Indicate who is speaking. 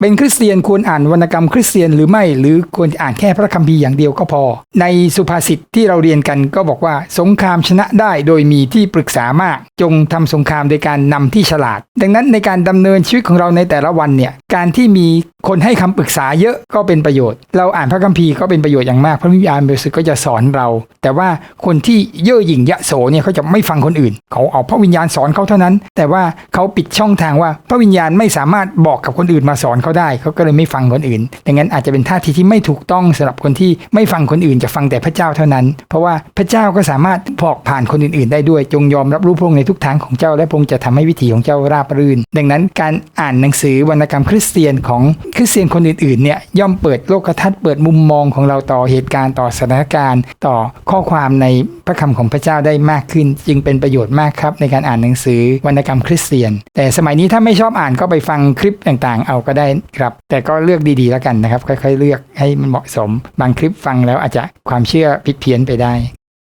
Speaker 1: เป็นคริสเตียนควรอ่านวรรณกรรมคริสเตียนหรือไม่หรือควรอ่านแค่พระคัมภีร์อย่างเดียวก็พอ ในสุภาษิตที่เราเรียนกันก็บอกว่า สงครามชนะได้โดยมีที่ปรึกษามาก จงทำสงครามโดยการนำที่ฉลาด ดังนั้นในการดำเนินชีวิตของเราในแต่ละวันเนี่ยการที่มีคนให้คำปรึกษาเยอะก็เป็นประโยชน์ เราอ่านพระคัมภีร์ก็เป็นประโยชน์อย่างมากพระวิญญาณบริสุทธิ์ก็จะสอนเรา แต่ว่าคนที่เย่อหยิ่งยะโสเนี่ยเขาจะไม่ฟังคนอื่น เขาเอาพระวิญญาณสอนเขาเท่านั้น แต่ว่าเขาปิดช่องทางว่าพระวิญญาณไม่สามารถบอกกับคนอื่นมาสอนเขาาได้เขาก็เลยไม่ฟังคนอื่น ดังนั้นอาจจะเป็นท่าทีที่ไม่ถูกต้องสำหรับคนที่ไม่ฟังคนอื่นจะฟังแต่พระเจ้าเท่านั้น เพราะว่าพระเจ้าก็สามารถบอกผ่านคนอื่นๆ ได้ด้วยจงยอมรับรู้พระองค์ในทุกทางของเจ้าและพระองค์จะทำให้วิถีของเจ้าราบรื่น ดังนั้นการอ่านหนังสือวรรณกรรมคริสเตียนของคริสเตียนคนอื่นๆเนี่ยย่อมเปิดโลกทัศน์เปิดมุมมองของเราต่อเหตุการณ์ต่อสถานการณ์ ต่อข้อความในพระคำของพระเจ้าได้มากขึ้น จึงเป็นประโยชน์มากครับในการอ่านหนังสือวรรณกรรมคริสเตียน แต่สมัยนี้ถ้าไม่ชอบอ่านก็ไปฟังคลิปต่างๆ เอาก็ได้ครับแต่ก็เลือกดีๆแล้วกันนะครับ ค่อยๆ เลือกให้มันเหมาะสม บางคลิปฟังแล้วอาจจะความเชื่อผิดเพี้ยนไปได้